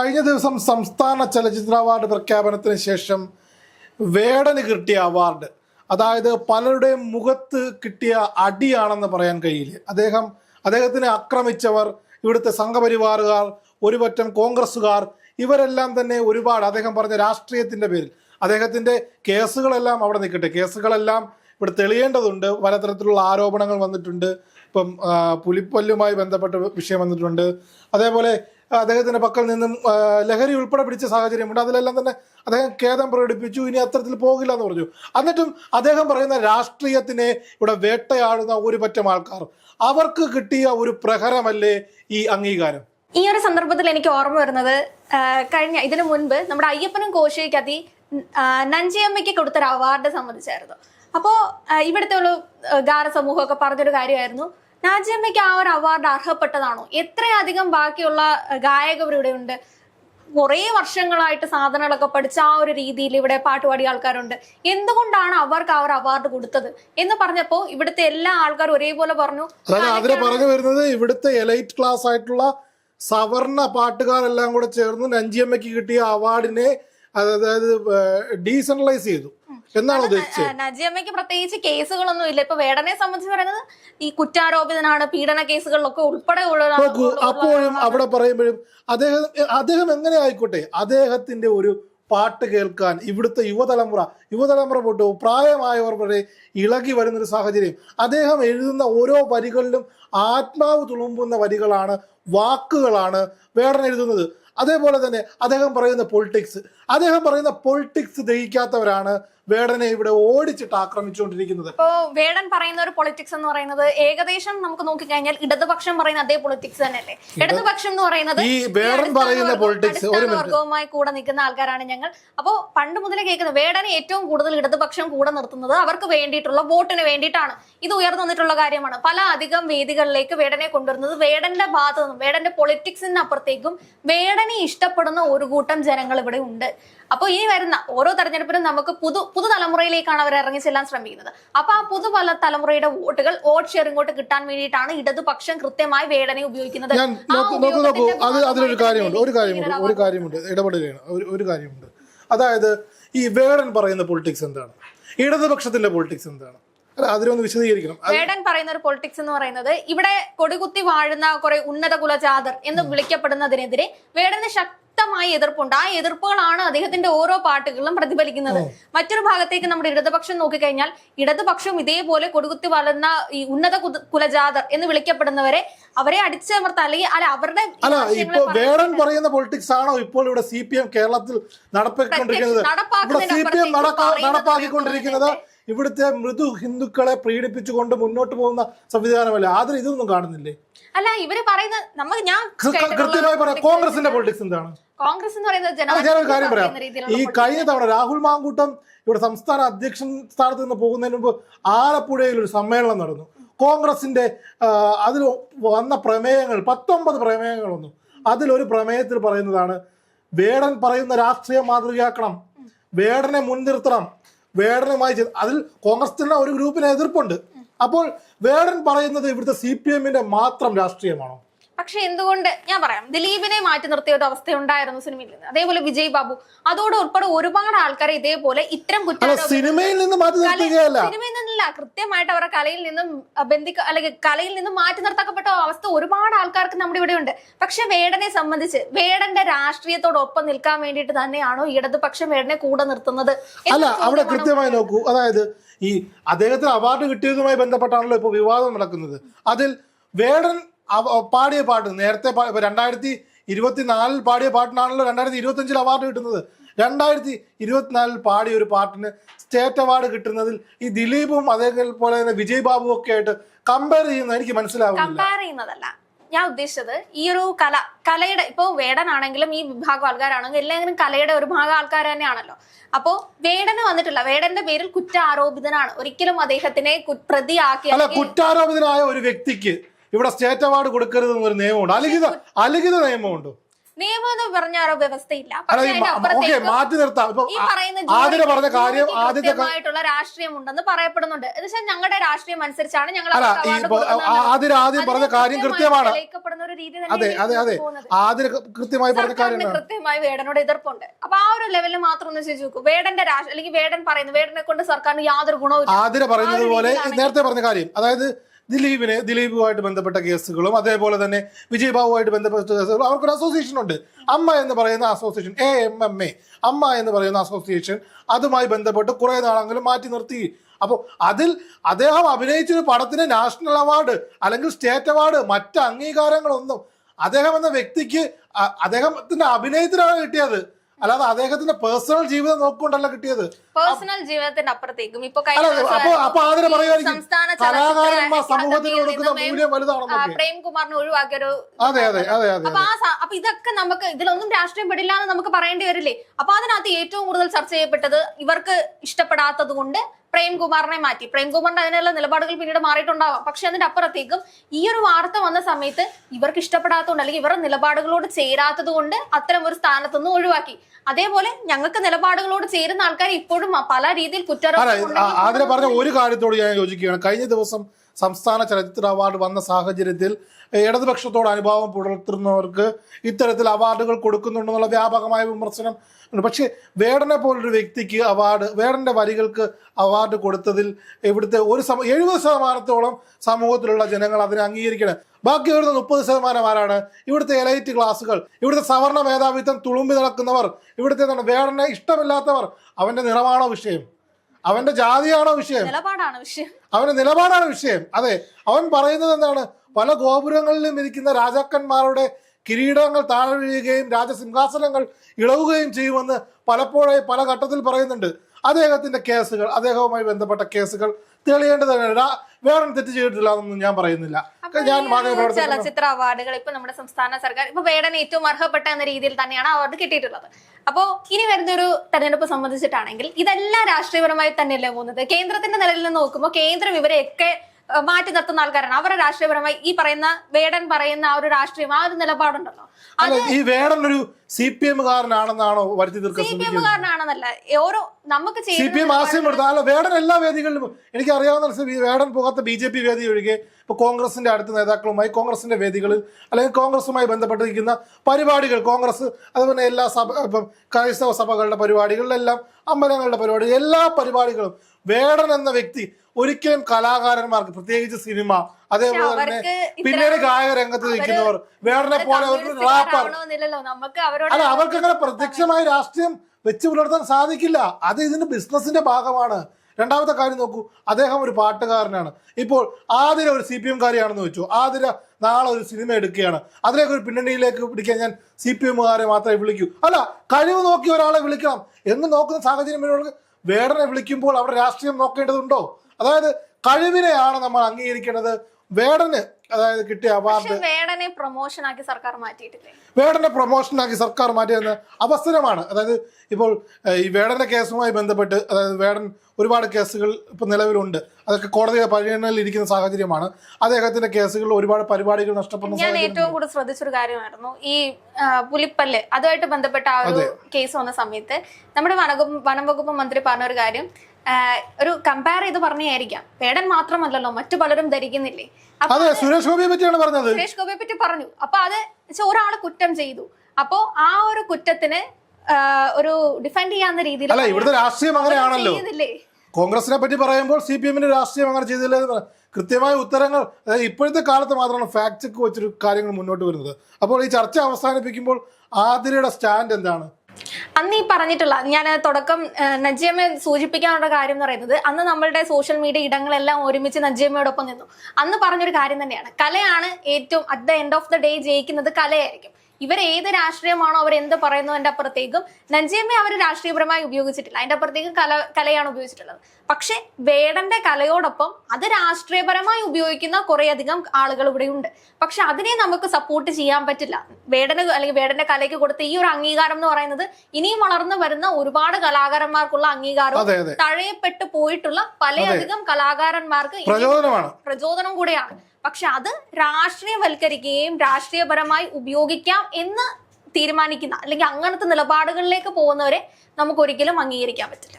കഴിഞ്ഞ ദിവസം സംസ്ഥാന ചലച്ചിത്ര അവാർഡ് പ്രഖ്യാപനത്തിന് ശേഷം വേടന് കിട്ടിയ അവാർഡ്. അതായത് പലരുടെയും മുഖത്ത് കിട്ടിയ അടിയാണെന്ന് പറയാൻ കഴിയില്ല. അദ്ദേഹം അദ്ദേഹത്തിനെ ആക്രമിച്ചവർ ഇവിടുത്തെ സംഘപരിവാറുകാർ ഒരുപറ്റം കോൺഗ്രസ്സുകാർ ഇവരെല്ലാം തന്നെ ഒരുപാട് അദ്ദേഹം പറഞ്ഞ രാഷ്ട്രീയത്തിന്റെ പേരിൽ. അദ്ദേഹത്തിന്റെ കേസുകളെല്ലാം അവിടെ നിൽക്കട്ടെ. കേസുകളെല്ലാം ഇവിടെ തെളിയേണ്ടതുണ്ട്. പലതരത്തിലുള്ള ആരോപണങ്ങൾ വന്നിട്ടുണ്ട്. ഇപ്പം പുലിപ്പല്ലുമായി ബന്ധപ്പെട്ട വിഷയം വന്നിട്ടുണ്ട്. അതേപോലെ അദ്ദേഹത്തിന്റെ പക്കൽ നിന്നും ലഹരി ഉൾപ്പെടെ പിടിച്ച സാഹചര്യമുണ്ട്. അതിലെല്ലാം തന്നെ അദ്ദേഹം ഖേദം പ്രകടിപ്പിച്ചു ഇനി അത്തരത്തിൽ പോകില്ല എന്ന് പറഞ്ഞു. എന്നിട്ടും അദ്ദേഹം പറയുന്ന രാഷ്ട്രീയത്തിനെ ഇവിടെ വേട്ടയാടുന്ന ഒരു പറ്റം ആൾക്കാർ. അവർക്ക് കിട്ടിയ ഒരു പ്രഹരമല്ലേ ഈ അംഗീകാരം? ഈ ഒരു സന്ദർഭത്തിൽ എനിക്ക് ഓർമ്മ വരുന്നത് കഴിഞ്ഞ ഇതിനു മുൻപ് നമ്മുടെ അയ്യപ്പനും കോശയ്ക്കതി നഞ്ചിയമ്മയ്ക്ക് കൊടുത്തൊരു അവാർഡ് സംബന്ധിച്ചായിരുന്നു. അപ്പോൾ ഇവിടുത്തെ ഒരു ഗാര സമൂഹമൊക്കെ പറഞ്ഞൊരു കാര്യമായിരുന്നു. നാജിയമ്മയ്ക്ക് ആ ഒരു അവാർഡ് അർഹപ്പെട്ടതാണോ? എത്രയധികം ബാക്കിയുള്ള ഗായകർ ഇവിടെ ഉണ്ട് കുറേ വർഷങ്ങളായിട്ട് സാധനങ്ങളൊക്കെ പഠിച്ച ആ ഒരു രീതിയിൽ ഇവിടെ പാട്ടുപാടിയ ആൾക്കാരുണ്ട്. എന്തുകൊണ്ടാണ് അവർക്ക് ആ ഒരു അവാർഡ് കൊടുത്തത്? എന്ന് പറഞ്ഞപ്പോ ഇവിടുത്തെ എല്ലാ ആൾക്കാരും ഒരേപോലെ പറഞ്ഞു അതായത് പറഞ്ഞു വരുന്നത് ഇവിടുത്തെ എലൈറ്റ് ക്ലാസ് ആയിട്ടുള്ള സവർണ പാട്ടുകാരെല്ലാം കൂടെ ചേർന്ന് നഞ്ചിയമ്മയ്ക്ക് കിട്ടിയ അവാർഡിനെ അതായത് ഡീസെൻട്രലൈസ് ചെയ്തു. എന്നാണ് ഉദ്ദേശിച്ചത് നജിയമ്മയ്ക്ക് പ്രത്യേകിച്ച് കേസുകളൊന്നും ഇല്ല. ഇപ്പൊ വേടനെ സംബന്ധിച്ച് പറയുന്നത് ഈ കുറ്റാരോപിതനാണ് പീഡന കേസുകളിലൊക്കെ ഉൾപ്പെടെ നോക്കൂ അപ്പോഴും അവിടെ പറയുമ്പോഴും അദ്ദേഹം അദ്ദേഹം എങ്ങനെ ആയിക്കോട്ടെ അദ്ദേഹത്തിന്റെ ഒരു പാട്ട് കേൾക്കാൻ ഇവിടുത്തെ യുവതലമുറ യുവതലമുറ പോട്ട് പ്രായമായവർ വരെ ഇളകി വരുന്ന ഒരു സാഹചര്യം. അദ്ദേഹം എഴുതുന്ന ഓരോ വരികളിലും ആത്മാവ് തുളുമ്പുന്ന വരികളാണ് വാക്കുകളാണ് വേടൻ എഴുതുന്നത്. അതേപോലെ തന്നെ അദ്ദേഹം പറയുന്ന പൊളിറ്റിക്സ്. അദ്ദേഹം പറയുന്ന പൊളിറ്റിക്സ് ദഹിക്കാത്തവരാണ് വേടനെ ഇവിടെ ഓടിച്ചിട്ട് ആക്രമിച്ചുകൊണ്ടിരിക്കുന്നത്. ഇപ്പോ വേടൻ പറയുന്ന ഒരു പൊളിറ്റിക്സ് എന്ന് പറയുന്നത് ഏകദേശം നമുക്ക് നോക്കിക്കഴിഞ്ഞാൽ ഇടതുപക്ഷം പറയുന്ന അതേ പൊളിറ്റിക്സ് തന്നെയല്ലേ? ഇടതുപക്ഷം എന്ന് പറയുന്നത് ഈ വേടൻ പറയുന്ന പൊളിറ്റിക്സ്. വർഗവുമായി കൂടെ നിൽക്കുന്ന ആൾക്കാരാണ് ഞങ്ങൾ. അപ്പോ പണ്ട് മുതലേ കേൾക്കുന്നത് വേടനെ ഏറ്റവും കൂടുതൽ ഇടതുപക്ഷം കൂടെ നിർത്തുന്നത് അവർക്ക് വേണ്ടിയിട്ടുള്ള വോട്ടിന് വേണ്ടിയിട്ടാണ്. ഇത് ഉയർന്നു വന്നിട്ടുള്ള കാര്യമാണ്. പല അധികം വേദികളിലേക്ക് വേടനെ കൊണ്ടുവരുന്നത് വേടന്റെ ഭാഗത്തു നിന്നും വേടന്റെ പൊളിറ്റിക്സിന് അപ്പുറത്തേക്കും വേടനെ ഇഷ്ടപ്പെടുന്ന ഒരു കൂട്ടം ജനങ്ങൾ ഇവിടെ ഉണ്ട്. അപ്പോൾ ഇനി വരുന്ന ഓരോ തെരഞ്ഞെടുപ്പിലും നമുക്ക് പുതു പുതുതലമുറയിലേക്കാണ് അവർ ഇറങ്ങി ചെല്ലാൻ ശ്രമിക്കുന്നത്. അപ്പൊ ആ പുതു പല തലമുറയുടെ വോട്ടുകൾ വോട്ട് ഷെയർ ഇങ്ങോട്ട് കിട്ടാൻ വേണ്ടിയിട്ടാണ് ഇടതുപക്ഷം കൃത്യമായി വേടനെ ഉപയോഗിക്കുന്നത്. അത് അതിലൊരു കാര്യമുണ്ട്. ഒരു കാര്യമുണ്ട്. ഒരു കാര്യമുണ്ട്. ഇടപെടുകയാണ് ഒരു കാര്യമുണ്ട്. അതായത് ഈ വേടൻ പറയുന്ന പൊളിറ്റിക്സ് എന്താണ്? ഇടതുപക്ഷത്തിന്റെ പൊളിറ്റിക്സ് എന്താണ്? അതിലൊന്ന് വിശദീകരിക്കണം. വേടൻ പറയുന്ന ഒരു പൊളിറ്റിക്സ് എന്ന് പറയുന്നത് ഇവിടെ കൊടികുത്തി വാഴുന്ന കുറെ ഉന്നത കുലജാതർ എന്ന് വിളിക്കപ്പെടുന്നതിനെതിരെ വേടന് ശക്തമായ എതിർപ്പുണ്ട്. ആ എതിർപ്പുകളാണ് അദ്ദേഹത്തിന്റെ ഓരോ പാട്ടുകളിലും പ്രതിഫലിക്കുന്നത്. മറ്റൊരു ഭാഗത്തേക്ക് നമ്മുടെ ഇടതുപക്ഷം നോക്കിക്കഴിഞ്ഞാൽ ഇടതുപക്ഷം ഇതേപോലെ കൊടുകുത്തി വളർന്ന ഈ ഉന്നത കുലജാതർ എന്ന് വിളിക്കപ്പെടുന്നവരെ അവരെ അടിച്ചമർത്ത അല്ലെങ്കിൽ അല്ല അവരുടെ ഇപ്പോൾ വേടൻ പറയുന്ന പൊളിറ്റിക്സ് ആണോ ഇപ്പോൾ ഇവിടെ സി പി എം കേരളത്തിൽ നടപ്പാക്കിക്കൊണ്ടിരിക്കുന്നത് ഇവിടെ നടപ്പാക്കുന്നതിന് സി പി എം നടപ്പാക്കിക്കൊണ്ടിരിക്കുന്നത് ഇവിടുത്തെ മൃദു ഹിന്ദുക്കളെ പ്രീണിപ്പിച്ചുകൊണ്ട് മുന്നോട്ട് പോകുന്ന സംവിധാനമല്ല? ആദ്യം ഇതൊന്നും കാണുന്നില്ലേ? അല്ല ഇവർ പറയുന്ന നമുക്ക് ഞാൻ കൃത്യമായി പറയാം. കോൺഗ്രസിന്റെ പൊളിറ്റിക്സ് എന്താണ്? കോൺഗ്രസ് എന്ന് പറയുന്നത് ഞാനൊരു കാര്യം പറയാം. ഈ കഴിഞ്ഞ തവണ രാഹുൽ മാങ്കൂട്ടം ഇവിടെ സംസ്ഥാന അധ്യക്ഷൻ സ്ഥാനത്ത് നിന്ന് പോകുന്നതിന് മുമ്പ് ആലപ്പുഴയിൽ ഒരു സമ്മേളനം നടന്നു. കോൺഗ്രസിന്റെ അതിൽ വന്ന പ്രമേയങ്ങൾ പത്തൊമ്പത് പ്രമേയങ്ങൾ വന്നു. അതിലൊരു പ്രമേയത്തിൽ പറയുന്നതാണ് വേടൻ പറയുന്ന രാഷ്ട്രീയം മാതൃകയാക്കണം. വേടനെ മുൻനിർത്തണം. വേടനുമായി അതിൽ അതിൽ തന്നെ ഒരു ഗ്രൂപ്പിന് എതിർപ്പുണ്ട്. അപ്പോൾ വേടൻ പറയുന്നത് ഇവിടുത്തെ സി പി എമ്മിന്റെ മാത്രം രാഷ്ട്രീയമാണോ? പക്ഷെ എന്തുകൊണ്ട് ഞാൻ പറയാം ദിലീപിനെ മാറ്റി നിർത്തിയ ഒരു അവസ്ഥ ഉണ്ടായിരുന്നു സിനിമയിൽ നിന്ന്. അതേപോലെ വിജയ് ബാബു അതോടെ ഉൾപ്പെടെ ഒരുപാട് ആൾക്കാരെ ഇതേപോലെ ഇത്തരം കുറ്റം സിനിമയിൽ നിന്ന് മാറ്റി നിർത്തുകയല്ല. സിനിമയിൽ നിന്നല്ല കൃത്യമായിട്ട് അവരുടെ കലയിൽ നിന്നും ബന്ധി അല്ലെങ്കിൽ കലയിൽ നിന്നും മാറ്റി നിർത്തപ്പെട്ട അവസ്ഥ ഒരുപാട് ആൾക്കാർക്ക് നമ്മുടെ ഇവിടെ ഉണ്ട്. പക്ഷെ വേടനെ സംബന്ധിച്ച് വേടന്റെ രാഷ്ട്രീയത്തോടൊപ്പം നിൽക്കാൻ വേണ്ടിയിട്ട് തന്നെയാണോ ഇടതുപക്ഷം വേടനെ കൂടെ നിർത്തുന്നത് അല്ല അവിടെ കൃത്യമായി നോക്കൂ. അതായത് ഈ അദ്ദേഹത്തിന് അവാർഡ് കിട്ടിയതുമായി ബന്ധപ്പെട്ടാണല്ലോ ഇപ്പോൾ വിവാദം നടക്കുന്നത്. അതിൽ വേടൻ പാടിയ പാട്ട്. നേരത്തെ രണ്ടായിരത്തി ഇരുപത്തിനാലിൽ പാടിയ പാട്ടിനാണല്ലോ രണ്ടായിരത്തി ഇരുപത്തി അവാർഡ് കിട്ടുന്നത്. രണ്ടായിരത്തി ഇരുപത്തിനാലിൽ പാടിയ ഒരു പാട്ടിന് സ്റ്റേറ്റ് അവാർഡ് കിട്ടുന്നതിൽ ഈ ദിലീപും അതേപോലെ തന്നെ വിജയ് ബാബുവും ഒക്കെ ആയിട്ട് കമ്പയർ ചെയ്യുന്നത് എനിക്ക് മനസ്സിലാവുന്നില്ല. ഞാൻ ഉദ്ദേശിച്ചത് ഈ ഒരു കല കലയുടെ ഇപ്പോ വേടനാണെങ്കിലും ഈ വിഭാഗം ആൾക്കാരാണെങ്കിലും എല്ലാവരും കലയുടെ ഒരു ഭാഗം ആൾക്കാർ തന്നെയാണല്ലോ. അപ്പോൾ വേടന് വന്നിട്ടില്ല. വേടന്റെ പേരിൽ കുറ്റാരോപിതനാണ്. ഒരിക്കലും അദ്ദേഹത്തിനെ പ്രതിയാക്കി കുറ്റാരോപിതനായ ഒരു വ്യക്തിക്ക് ഇവിടെ സ്റ്റേറ്റ് അവാർഡ് കൊടുക്കരുത് എന്നൊരു നിയമമുണ്ട്. അലിഖിത അലിഖിത നിയമമുണ്ടോ? നിയമം എന്ന് പറഞ്ഞ ഒരു വ്യവസ്ഥയില്ല. മാറ്റി നിർത്താം. ആദ്യം പറഞ്ഞ കാര്യം ജോലിക്ക് ആദ്യത്തെ ക- രാഷ്ട്രീയം ഉണ്ടെന്ന് പറയപ്പെടുന്നുണ്ട്. എന്ന് ഞങ്ങളുടെ രാഷ്ട്രീയം അനുസരിച്ചാണ് ഞങ്ങൾ ആദ്യം ആദ്യം പറഞ്ഞ കാര്യം കൃത്യമാണ്. അതെ അതെ അതെ. ആദ്യം കൃത്യമായി പറഞ്ഞ കാര്യം കൃത്യമായി വേടനോട് എതിർപ്പുണ്ട്. അപ്പൊ ആ ഒരു ലെവലിൽ മാത്രം ഒന്ന് ചോദിച്ചു നോക്കൂ. വേടന്റെ രാഷ്ട്രീയ അല്ലെങ്കിൽ വേടൻ പറയുന്നു. വേടനെ കൊണ്ട് സർക്കാരിന് യാതൊരു ഗുണവും. ആതിര പറയുന്നത് പോലെ നേരത്തെ പറഞ്ഞ കാര്യം. അതായത് ദിലീപിന് ദിലീപുമായിട്ട് ബന്ധപ്പെട്ട കേസുകളും അതേപോലെ തന്നെ വിജയബാബുമായിട്ട് ബന്ധപ്പെട്ട കേസുകളും അവർക്കൊരു അസോസിയേഷൻ ഉണ്ട്. അമ്മ എന്ന് പറയുന്ന association A M M A Amma എന്ന് പറയുന്ന അസോസിയേഷൻ അതുമായി ബന്ധപ്പെട്ട് കുറെ നാളെങ്കിലും മാറ്റി നിർത്തി. അപ്പോൾ അതിൽ അദ്ദേഹം അഭിനയിച്ച ഒരു പടത്തിന് നാഷണൽ അവാർഡ് അല്ലെങ്കിൽ സ്റ്റേറ്റ് അവാർഡ് മറ്റ് അംഗീകാരങ്ങളൊന്നും അദ്ദേഹം എന്ന വ്യക്തിക്ക് അദ്ദേഹത്തിന്റെ അഭിനയത്തിനാണ് കിട്ടിയത്. അല്ലാതെ അദ്ദേഹത്തിന്റെ പേഴ്സണൽ ജീവിതം നോക്കിക്കൊണ്ടല്ല കിട്ടിയത്. പേഴ്സണൽ ജീവിതത്തിന്റെ അപ്പുറത്തേക്കും. ഇപ്പൊ അപ്പൊ അപ്പൊ ഈ പറയുമായിരിക്കും കലാകാരന്മാർ സമൂഹത്തിന് കൊടുക്കുന്ന മൂല്യം ആ, വലുതാണെന്നൊക്കെ പ്രേംകുമാറിനെ ഒഴിവാക്കിയൊരു അതെ അതെ അതെ അതെ അപ്പൊ ആ അപ്പൊ ഇതൊക്കെ നമുക്ക് ഇതിലൊന്നും രാഷ്ട്രീയം പെടില്ല എന്ന് നമുക്ക് പറയേണ്ടി വരില്ലേ? അപ്പൊ അതിനകത്ത് ഏറ്റവും കൂടുതൽ ചർച്ച ചെയ്യപ്പെട്ടത് ഇവർക്ക് ഇഷ്ടപ്പെടാത്തത് കൊണ്ട് പ്രേംകുമാറിനെ മാറ്റി. പ്രേംകുമാറിന്റെ അതിനുള്ള നിലപാടുകൾ പിന്നീട് മാറിയിട്ടുണ്ടാവാം. പക്ഷെ അതിന്റെ അപ്പുറത്തേക്കും ഈ ഒരു വാർത്ത വന്ന സമയത്ത് ഇവർക്ക് ഇഷ്ടപ്പെടാത്തതുകൊണ്ട് അല്ലെങ്കിൽ ഇവരുടെ നിലപാടുകളോട് ചേരാത്തത് കൊണ്ട് അത്തരം ഒരു സ്ഥാനത്തു നിന്ന് ഒഴിവാക്കി. അതേപോലെ ഞങ്ങൾക്ക് നിലപാടുകളോട് ചേരുന്ന ആൾക്കാർ ഇപ്പോഴും പല രീതിയിൽ കുറ്റം പറഞ്ഞ ഒരു കാര്യത്തോട് ഞാൻ യോജിക്കുകയാണ്. കഴിഞ്ഞ ദിവസം സംസ്ഥാന ചലച്ചിത്ര അവാർഡ് വന്ന സാഹചര്യത്തിൽ ഇടതുപക്ഷത്തോട് അനുഭാവം പുലർത്തുന്നവർക്ക് ഇത്തരത്തിൽ അവാർഡുകൾ കൊടുക്കുന്നുണ്ടെന്നുള്ള വ്യാപകമായ വിമർശനം. പക്ഷേ വേടനെ പോലൊരു വ്യക്തിക്ക് അവാർഡ് വേടന്റെ വരികൾക്ക് അവാർഡ് കൊടുത്തതിൽ ഇവിടുത്തെ ഒരു സമ എഴുപത് ശതമാനത്തോളം സമൂഹത്തിലുള്ള ജനങ്ങൾ അതിനെ അംഗീകരിക്കണം. ബാക്കി വരുന്ന മുപ്പത് ശതമാനം ആരാണ്? ഇവിടുത്തെ എലൈറ്റ് ക്ലാസുകൾ ഇവിടുത്തെ സവർണ മേധാവിത്വം തുളുമ്പി നടക്കുന്നവർ ഇവിടുത്തെ വേടനെ ഇഷ്ടമില്ലാത്തവർ അവന്റെ നിറമാണോ വിഷയം? അവന്റെ ജാതിയാണോ വിഷയം? നിലപാടാണ് വിഷയം. അവന്റെ നിലപാടാണ് വിഷയം. അതെ അവൻ പറയുന്നത് എന്താണ്? പല ഗോപുരങ്ങളിലും ഇരിക്കുന്ന രാജാക്കന്മാരുടെ കിരീടങ്ങൾ താഴെ വീഴുകയും രാജസിംഹാസനങ്ങൾ ഇളവുകയും ചെയ്യുമെന്ന് പലപ്പോഴായി പല ഘട്ടത്തിൽ പറയുന്നുണ്ട്. അദ്ദേഹത്തിന്റെ കേസുകൾ അദ്ദേഹവുമായി ബന്ധപ്പെട്ട കേസുകൾ തെളിയേണ്ടത് വേറെ തെറ്റ് ചെയ്തിട്ടില്ല എന്നൊന്നും ഞാൻ പറയുന്നില്ല. ഞാൻ ചലച്ചിത്ര അവാർഡുകൾ ഇപ്പൊ നമ്മുടെ സംസ്ഥാന സർക്കാർ ഇപ്പൊ വേടൻ ഏറ്റവും അർഹപ്പെട്ട എന്ന രീതിയിൽ തന്നെയാണ് അവാർഡ് കിട്ടിയിട്ടുള്ളത്. അപ്പോ ഇനി വരുന്ന ഒരു തെരഞ്ഞെടുപ്പ് സംബന്ധിച്ചിട്ടാണെങ്കിൽ ഇതെല്ലാം രാഷ്ട്രീയപരമായി തന്നെയല്ലേ പോകുന്നത്? കേന്ദ്രത്തിന്റെ നിലയിൽ നിന്ന് നോക്കുമ്പോൾ കേന്ദ്രം ഇവരെയൊക്കെ മാറ്റി നിർത്തുന്ന ആൾക്കാരാണ്. അവരുടെ രാഷ്ട്രീയപരമായി ഈ പറയുന്ന വേടൻ പറയുന്ന ആ ഒരു രാഷ്ട്രീയം ആ ഒരു നിലപാടുണ്ടല്ലോ. ഈ വേടൻ ഒരു സി പി എമ്മുകാരനാണെന്നാണോ വരുത്തി തീർക്കാൻ സി പി എമ്മുകാരനാണെന്നല്ല. ഓരോ നമുക്ക് സി പി എം ആശയം എടുത്താൽ വേടൻ എല്ലാ വേദികളിലും എനിക്ക് അറിയാവുന്ന വേടൻ പോകാത്ത ബി ജെ പി വേദി ഒഴികെ ഇപ്പൊ കോൺഗ്രസിന്റെ അടുത്ത നേതാക്കളുമായി കോൺഗ്രസിന്റെ വേദികളിൽ അല്ലെങ്കിൽ കോൺഗ്രസുമായി ബന്ധപ്പെട്ടിരിക്കുന്ന പരിപാടികൾ കോൺഗ്രസ് അതുപോലെ എല്ലാ സഭ ഇപ്പം ക്രൈസ്തവ സഭകളുടെ പരിപാടികളിലെല്ലാം അമ്പലങ്ങളുടെ പരിപാടി എല്ലാ പരിപാടികളും വേടൻ എന്ന വ്യക്തി ഒരിക്കലും കലാകാരന്മാർക്ക് പ്രത്യേകിച്ച് സിനിമ അതേപോലെ തന്നെ പിന്നീട് ഗായക രംഗത്ത് നിൽക്കുന്നവർ വേറെ പോലെ റാപ്പർ അല്ല അവർക്ക് അങ്ങനെ പ്രത്യക്ഷമായ രാഷ്ട്രീയം വെച്ച് പുലർത്താൻ സാധിക്കില്ല. അത് ഇതിന്റെ ബിസിനസിന്റെ ഭാഗമാണ്. രണ്ടാമത്തെ കാര്യം നോക്കൂ അദ്ദേഹം ഒരു പാട്ടുകാരനാണ്. ഇപ്പോൾ ആതിര ഒരു സി പി എം കാരിയാണെന്ന് വെച്ചു. ആതിര നാളെ ഒരു സിനിമ എടുക്കുകയാണ്. അതിലേക്ക് ഒരു പിന്നണിയിലേക്ക് പിടിക്കാൻ ഞാൻ സി പി എമ്മുകാരെ മാത്രമേ വിളിക്കൂ. അല്ല കഴിവ് നോക്കി ഒരാളെ വിളിക്കണം. എന്ന് നോക്കുന്ന സാഹചര്യം വേടനെ വിളിക്കുമ്പോൾ അവിടെ രാഷ്ട്രീയം നോക്കേണ്ടതുണ്ടോ? അതായത് കഴിവിനെയാണ് നമ്മൾ അംഗീകരിക്കേണ്ടത്. വേടന് അതായത് കിട്ടിയ അവാർഡ് വേടനെ പ്രൊമോഷൻ ആക്കി സർക്കാർ മാറ്റിയിട്ടില്ലേ? പ്രൊമോഷൻ ആക്കി സർക്കാർ മാറ്റിയെന്ന് അവസരമാണ്. അതായത് ഇപ്പോൾ ഈ വേടന്റെ കേസുമായി ബന്ധപ്പെട്ട് അതായത് വേടൻ ഒരുപാട് കേസുകൾ ഇപ്പൊ നിലവിലുണ്ട്. അതൊക്കെ കോടതിയുടെ പരിഗണനയിൽ ഇരിക്കുന്ന സാഹചര്യമാണ്. അദ്ദേഹത്തിന്റെ കേസുകളിൽ ഒരുപാട് പരിപാടികൾ നഷ്ടപ്പെടുന്ന ഞാൻ ഏറ്റവും കൂടുതൽ ശ്രദ്ധിച്ചൊരു കാര്യമായിരുന്നു. ഈ പുലിപ്പല്ല് അതുമായിട്ട് ബന്ധപ്പെട്ട ആ ഒരു കേസ് വന്ന സമയത്ത് നമ്മുടെ വനം വകുപ്പ് മന്ത്രി പറഞ്ഞ ഒരു കാര്യം. ഒരു കമ്പയർ ചെയ്ത് പറഞ്ഞായിരിക്കാം. പേടൻ മാത്രമല്ലല്ലോ മറ്റു പലരും ധരിക്കുന്നില്ലേ? അതെ സുരേഷ് ഗോപിയെ പറ്റിയാണ് പറഞ്ഞത്. സുരേഷ് ഗോപിയെ പറ്റി പറഞ്ഞു. അപ്പൊ അത് ഒരാൾ കുറ്റം ചെയ്തു. അപ്പോ ആ ഒരു കുറ്റത്തിന് ഒരു ഡിഫെൻഡ് ചെയ്യാവുന്ന രീതിയിൽ അല്ല ഇവിടുത്തെ രാഷ്ട്രീയം അങ്ങനെയാണല്ലോ. കോൺഗ്രസിനെ പറ്റി പറയുമ്പോൾ സി പി എമ്മിന്റെ രാഷ്ട്രീയം അങ്ങനെ ചെയ്തില്ല കൃത്യമായ ഉത്തരങ്ങൾ അതായത് ഇപ്പോഴത്തെ കാലത്ത് മാത്രമാണ് ഫാക്ട് ചെക്ക് വെച്ചൊരു കാര്യങ്ങൾ മുന്നോട്ട് വരുന്നത്. അപ്പോൾ ഈ ചർച്ച അവസാനിപ്പിക്കുമ്പോൾ ആതിരയുടെ സ്റ്റാൻഡ് എന്താണ്? അന്ന് ഈ പറഞ്ഞിട്ടുള്ള ഞാൻ തുടക്കം ആ, നജിയമ്മയെ സൂചിപ്പിക്കാനുള്ള കാര്യം എന്ന് പറയുന്നത് അന്ന് നമ്മളുടെ സോഷ്യൽ മീഡിയ ഇടങ്ങളെല്ലാം ഒരുമിച്ച് നജിയമ്മയോടൊപ്പം നിന്നു. അന്ന് പറഞ്ഞൊരു കാര്യം തന്നെയാണ്. കലയാണ് ഏറ്റവും at the end of the day ജയിക്കുന്നത് കലയായിരിക്കും. ഇവർ ഏത് രാഷ്ട്രീയമാണോ അവർ എന്ത് പറയുന്നു അതിന്റെ അപ്പുറത്തേക്കും നഞ്ചിയമ്മയെ അവർ രാഷ്ട്രീയപരമായി ഉപയോഗിച്ചിട്ടില്ല. അതിന്റെ അപ്പുറത്തേക്കും കല കലയാണ് ഉപയോഗിച്ചിട്ടുള്ളത്. പക്ഷെ വേടന്റെ കലയോടൊപ്പം അത് രാഷ്ട്രീയപരമായി ഉപയോഗിക്കുന്ന കുറേയധികം ആളുകൾ ഇവിടെ ഉണ്ട് പക്ഷെ അതിനെ നമുക്ക് സപ്പോർട്ട് ചെയ്യാൻ പറ്റില്ല. വേടന് അല്ലെങ്കിൽ വേടന്റെ കലയ്ക്ക് കൊടുത്ത ഈ ഒരു അംഗീകാരം എന്ന് പറയുന്നത് ഇനിയും വളർന്നു വരുന്ന ഒരുപാട് കലാകാരന്മാർക്കുള്ള അംഗീകാരവും തഴയപ്പെട്ടു പോയിട്ടുള്ള പലയധികം കലാകാരന്മാർക്ക് പ്രചോദനമാണ്. പ്രചോദനം കൂടെയാണ്. പക്ഷെ അത് രാഷ്ട്രീയവൽക്കരിക്കുകയും രാഷ്ട്രീയപരമായി ഉപയോഗിക്കാം എന്ന് തീരുമാനിക്കുന്ന അല്ലെങ്കിൽ അങ്ങനത്തെ നിലപാടുകളിലേക്ക് പോകുന്നവരെ നമുക്ക് ഒരിക്കലും അംഗീകരിക്കാൻ പറ്റില്ല.